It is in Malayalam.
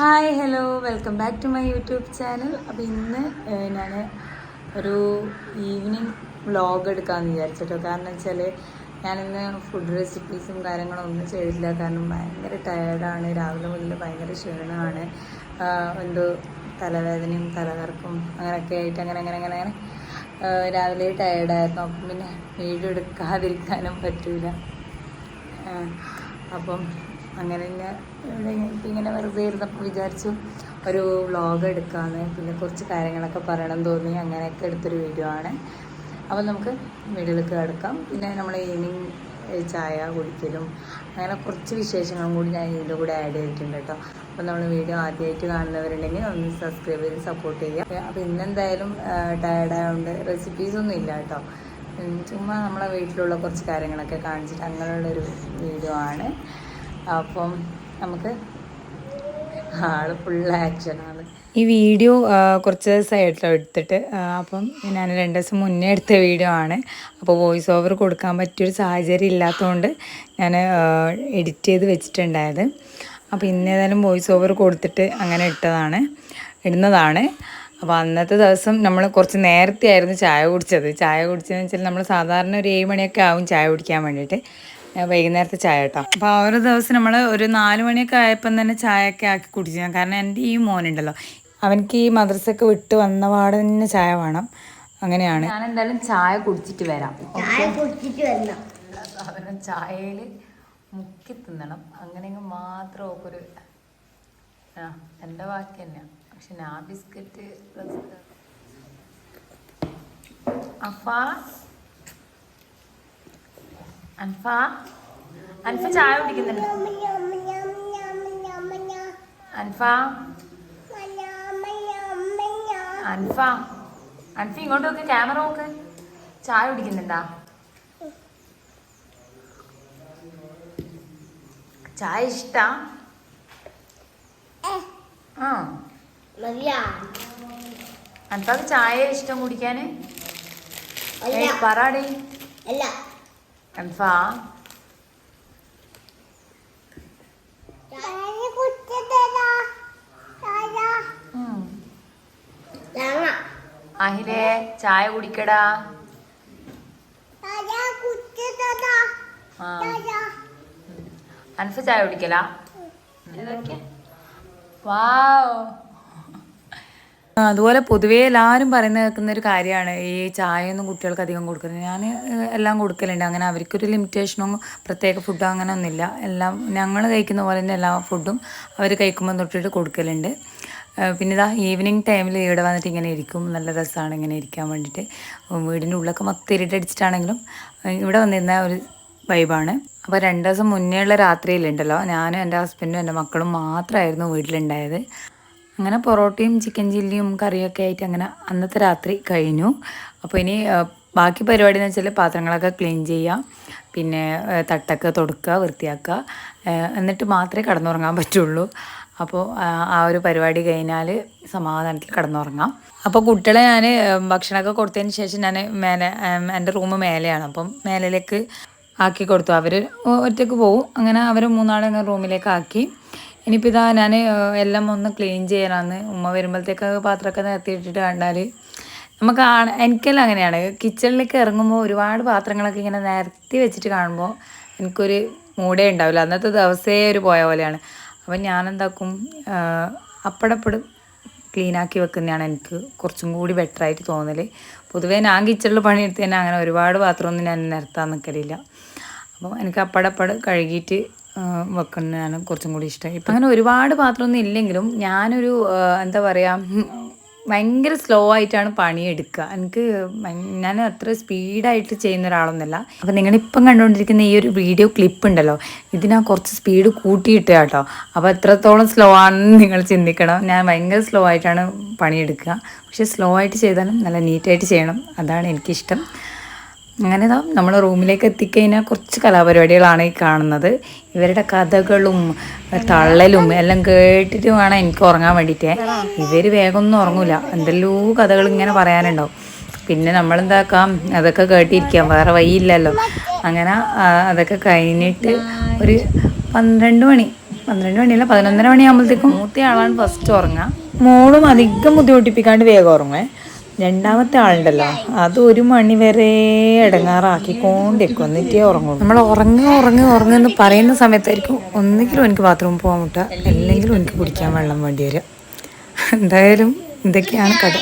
Hi hello welcome back to my YouTube channel. അപ്പോൾ ഇന്ന് ഞാൻ ഒരു ഈവനിങ് വ്ളോഗ് എടുക്കാമെന്ന് വിചാരിച്ചിട്ടോ. കാരണം വെച്ചാൽ ഞാനിന്ന് ഫുഡ് റെസിപ്പീസും കാര്യങ്ങളും ഒന്നും ചെയ്തില്ല കാരണം ഭയങ്കര ടയേർഡാണ് രാവിലെ മുതൽ ഭയങ്കര ക്ഷീണമാണ്. എന്തോ തലവേദനയും തലകറക്കും അങ്ങനെയൊക്കെ ആയിട്ട് അങ്ങനെ അങ്ങനെ അങ്ങനെ അങ്ങനെ. രാവിലെ ടയേർഡായിരുന്നു അപ്പം പിന്നെ വീഡിയോ എടുക്കാതിരിക്കാനും പറ്റില്ല അപ്പം അങ്ങനെ ഇങ്ങനെ- ഇങ്ങനെ വെറുതെ ഇരുന്നപ്പോൾ വിചാരിച്ചു ഒരു വ്ളോഗ് എടുക്കാമെന്ന് പിന്നെ കുറച്ച് കാര്യങ്ങളൊക്കെ പറയണം തോന്നി. അങ്ങനെയൊക്കെ എടുത്തൊരു വീഡിയോ ആണ്. അപ്പോൾ നമുക്ക് വീഡിയോയിലേക്ക് കിടക്കാം. പിന്നെ നമ്മൾ ഈവനിങ് ചായ കുടിക്കലും അങ്ങനെ കുറച്ച് വിശേഷങ്ങളും കൂടി ഞാൻ ഇതിന്റെ കൂടെ ആഡ് ചെയ്തിട്ടുണ്ട് കേട്ടോ. അപ്പോൾ നമ്മൾ വീഡിയോ ആദ്യമായിട്ട് കാണുന്നവരുണ്ടെങ്കിൽ ഒന്ന് സബ്സ്ക്രൈബ് ചെയ്ത് സപ്പോർട്ട് ചെയ്യുക. അപ്പോൾ ഇന്നെന്തായാലും ടയർഡായതുകൊണ്ട് റെസിപ്പീസൊന്നും ഇല്ല കേട്ടോ. ചുമ്മാ നമ്മളെ വീട്ടിലുള്ള കുറച്ച് കാര്യങ്ങളൊക്കെ കാണിച്ചിട്ട് അങ്ങനെയുള്ളൊരു വീഡിയോ ആണ്. അപ്പം നമുക്ക് ആൾ ഫുൾ ആക്ഷനാണ് ഈ വീഡിയോ കുറച്ച് ദിവസമായിട്ടോ എടുത്തിട്ട് അപ്പം ഞാൻ രണ്ട് ദിവസം മുന്നേ എടുത്ത വീഡിയോ ആണ്. അപ്പോൾ വോയിസ് ഓവർ കൊടുക്കാൻ പറ്റിയൊരു സാഹചര്യം ഇല്ലാത്തതുകൊണ്ട് ഞാൻ എഡിറ്റ് ചെയ്ത് വെച്ചിട്ടുണ്ടായത്. അപ്പോൾ ഇന്ന് ഏതായാലും വോയിസ് ഓവർ കൊടുത്തിട്ട് അങ്ങനെ ഇട്ടതാണ് ഇടുന്നതാണ്. അപ്പോൾ അന്നത്തെ ദിവസം നമ്മൾ കുറച്ച് നേരത്തെ ആയിരുന്നു ചായ കുടിച്ചത്. ചായ കുടിച്ചതെന്ന് വെച്ചാൽ നമ്മൾ സാധാരണ ഒരു ഏഴ് മണിയൊക്കെ ആവും ചായ കുടിക്കാൻ വേണ്ടിയിട്ട്. വൈകുന്നേരത്തെ ചായ കേട്ടോ. അപ്പോൾ ഓരോ ഒരു ദിവസം നമ്മൾ ഒരു നാല് മണിയൊക്കെ ആയപ്പം തന്നെ ചായയൊക്കെ ആക്കി കുടിച്ചു ഞാൻ കാരണം എന്റെ ഈ മോനുണ്ടല്ലോ അവനക്ക് ഈ മദ്രസൊക്കെ വിട്ട് വന്ന പാടെ തന്നെ ചായ വേണം. അങ്ങനെയാണ്. ഞാൻ എന്തായാലും ചായ കുടിച്ചിട്ട് വരാം. ചായ കുടിച്ചിട്ട് വരണം. സാധനം ചായയിൽ മുക്കി തിന്നണം. അങ്ങനെയെങ്കിൽ മാത്രം ഒരു ആ എന്റെ ബാക്കി തന്നെയാണ് പക്ഷെ ഞാൻ ബിസ്ക്കറ്റ് അഫ അൻഫ. അൻഫ ചായ കുടിക്കുന്നുണ്ട്. അൻഫ. അൻഫ. അൻഫ ഇങ്ങോട്ട് നോക്ക് ക്യാമറ നോക്ക്. ചായ കുടിക്കുന്നുണ്ടാ? ചായ ഇഷ്ട? ആ. അൻഫാക്ക് ചായ ഇഷ്ടം കുടിക്കാന്. പറ അല്ല. തേങ്ങ അഹിലേ ചായ കുടിക്കടാ. അൻഫ ചായ കുടിക്കലാ? വാവ്. അതുപോലെ പൊതുവേ എല്ലാവരും പറയുന്ന കേൾക്കുന്ന ഒരു കാര്യമാണ്. ഈ ചായയൊന്നും കുട്ടികൾക്ക് അധികം കൊടുക്കുന്നത് ഞാൻ എല്ലാം കൊടുക്കലുണ്ട്. അങ്ങനെ അവർക്കൊരു ലിമിറ്റേഷനോ പ്രത്യേക ഫുഡോ അങ്ങനെ ഒന്നുമില്ല. എല്ലാം ഞങ്ങൾ കഴിക്കുന്ന പോലെ തന്നെ എല്ലാ ഫുഡും അവർ കഴിക്കുമ്പോൾ തൊട്ടിട്ട് കൊടുക്കലുണ്ട്. പിന്നെ ഇതാ ഈവനിങ് ടൈമിൽ ഇവിടെ വന്നിട്ട് ഇങ്ങനെ ഇരിക്കും. നല്ല രസമാണ് ഇങ്ങനെ ഇരിക്കാൻ വേണ്ടിയിട്ട് വീടിന്റെ ഉള്ളൊക്കെ മൊത്തം ഇരുട്ടടിച്ചിട്ടാണെങ്കിലും ഇവിടെ വന്നിരുന്ന ഒരു വൈബാണ് അപ്പോൾ രണ്ട് ദിവസം മുന്നേ ഉള്ള രാത്രിയിലുണ്ടല്ലോ. ഞാനും എന്റെ ഹസ്ബൻഡും എന്റെ മക്കളും മാത്രമായിരുന്നു വീട്ടിലുണ്ടായത്. അങ്ങനെ പൊറോട്ടയും ചിക്കൻ ചില്ലിയും കറിയൊക്കെ ആയിട്ട് അങ്ങനെ അന്നത്തെ രാത്രി കഴിഞ്ഞു. അപ്പോൾ ഇനി ബാക്കി പരിപാടി എന്ന് വെച്ചാൽ പാത്രങ്ങളൊക്കെ ക്ലീൻ ചെയ്യുക പിന്നെ തട്ടൊക്കെ തുടക്കുക വൃത്തിയാക്കുക എന്നിട്ട് മാത്രമേ കടന്നുറങ്ങാൻ പറ്റുള്ളൂ. അപ്പോൾ ആ, ഒരു പരിപാടി കഴിഞ്ഞാൽ സമാധാനത്തിൽ കടന്നുറങ്ങാം. അപ്പോൾ കുട്ടികളെ ഞാൻ ഭക്ഷണമൊക്കെ കൊടുത്തതിന് ശേഷം ഞാൻ മേലെ എന്റെ റൂം മേലെയാണ്. അപ്പം മേലിലേക്ക് ആക്കി കൊടുത്തു. അവർ ഒറ്റയ്ക്ക് പോകും അങ്ങനെ അവർ മൂന്നാളെ റൂമിലേക്ക് ആക്കി. ഇനിയിപ്പോൾ ഇതാ ഞാൻ എല്ലാം ഒന്ന് ക്ലീൻ ചെയ്യാനാന്ന്. ഉമ്മ വരുമ്പോഴത്തേക്ക് പാത്രമൊക്കെ നിരത്തിയിട്ടിട്ട് കണ്ടാൽ നമുക്ക് എനിക്കെല്ലാം അങ്ങനെയാണ്. കിച്ചണിലേക്ക് ഇറങ്ങുമ്പോൾ ഒരുപാട് പാത്രങ്ങളൊക്കെ ഇങ്ങനെ നിരത്തി വെച്ചിട്ട് കാണുമ്പോൾ എനിക്കൊരു മൂടേ ഉണ്ടാവില്ല. അന്നത്തെ ദിവസേ ഒരു പോയ പോലെയാണ്. അപ്പം ഞാനെന്താക്കും അപ്പടപ്പടും ക്ലീനാക്കി വെക്കുന്നതാണ് എനിക്ക് കുറച്ചും കൂടി ബെറ്റർ ആയിട്ട് തോന്നൽ പൊതുവേ ഞാൻ കിച്ചണിൽ പണിയെടുത്ത് തന്നെ അങ്ങനെ ഒരുപാട് പാത്രമൊന്നും ഞാൻ നിരത്താൻ നിൽക്കലില്ല അപ്പോൾ എനിക്ക് അപ്പടപ്പട് കഴുകിയിട്ട് വെക്കുന്നതാണ് കുറച്ചും കൂടി ഇഷ്ടം. ഇപ്പം അങ്ങനെ ഒരുപാട് പാത്രമൊന്നും ഇല്ലെങ്കിലും ഞാനൊരു എന്താ പറയുക ഭയങ്കര സ്ലോ ആയിട്ടാണ് പണിയെടുക്കുക. എനിക്ക് ഞാൻ അത്ര സ്പീഡായിട്ട് ചെയ്യുന്ന ഒരാളൊന്നുമല്ല അപ്പം നിങ്ങളിപ്പം കണ്ടുകൊണ്ടിരിക്കുന്ന ഈ ഒരു വീഡിയോ ക്ലിപ്പ് ഉണ്ടല്ലോ ഇതിനാ കുറച്ച് സ്പീഡ് കൂട്ടിയിട്ട് കേട്ടോ. അപ്പോൾ എത്രത്തോളം സ്ലോ ആണെന്ന് നിങ്ങൾ ചിന്തിക്കണം. ഞാൻ ഭയങ്കര സ്ലോ ആയിട്ടാണ് പണിയെടുക്കുക. പക്ഷേ സ്ലോ ആയിട്ട് ചെയ്താലും നല്ല നീറ്റായിട്ട് ചെയ്യണം. അതാണ് എനിക്കിഷ്ടം. അങ്ങനെ ദാ നമ്മൾ റൂമിലേക്ക് എത്തിക്കഴിഞ്ഞാൽ കുറച്ച് കലാപരിപാടികളാണ് ഈ കാണുന്നത്. ഇവരുടെ കഥകളും തള്ളലും എല്ലാം കേട്ടിട്ട് വേണം എനിക്ക് ഉറങ്ങാൻ വേണ്ടിയിട്ട്. ഇവർ വേഗമൊന്നും ഉറങ്ങൂല. എന്തെല്ലോ കഥകൾ ഇങ്ങനെ പറയാനുണ്ടാവും. പിന്നെ നമ്മളെന്താക്കാം? അതൊക്കെ കേട്ടിരിക്കാം. വേറെ വഴിയില്ലല്ലോ. അങ്ങനെ അതൊക്കെ കഴിഞ്ഞിട്ട് ഒരു പന്ത്രണ്ട് മണി. പന്ത്രണ്ട് മണിയല്ല പതിനൊന്നര മണിയാകുമ്പോഴത്തേക്കും മൂത്തയാളാണ് ഫസ്റ്റ് ഉറങ്ങുക മോളും അധികം ബുദ്ധിമുട്ടിപ്പിക്കാണ്ട് വേഗം ഉറങ്ങുവേ. രണ്ടാമത്തെ ആളുണ്ടല്ലോ. അത് ഒരു മണി വരെ ഇടങ്ങാറാക്കിക്കൊണ്ടിരിക്കും. എന്നിട്ടേ ഉറങ്ങും നമ്മൾ ഉറങ്ങുക ഉറങ്ങുക ഉറങ്ങുക എന്ന് പറയുന്ന സമയത്തായിരിക്കും ഒന്നെങ്കിലും എനിക്ക് ബാത്റൂമിൽ പോകാൻ മുട്ട അല്ലെങ്കിലും എനിക്ക് കുടിക്കാൻ വെള്ളം വേണ്ടി വരിക. എന്തായാലും ഇതൊക്കെയാണ് കഥ.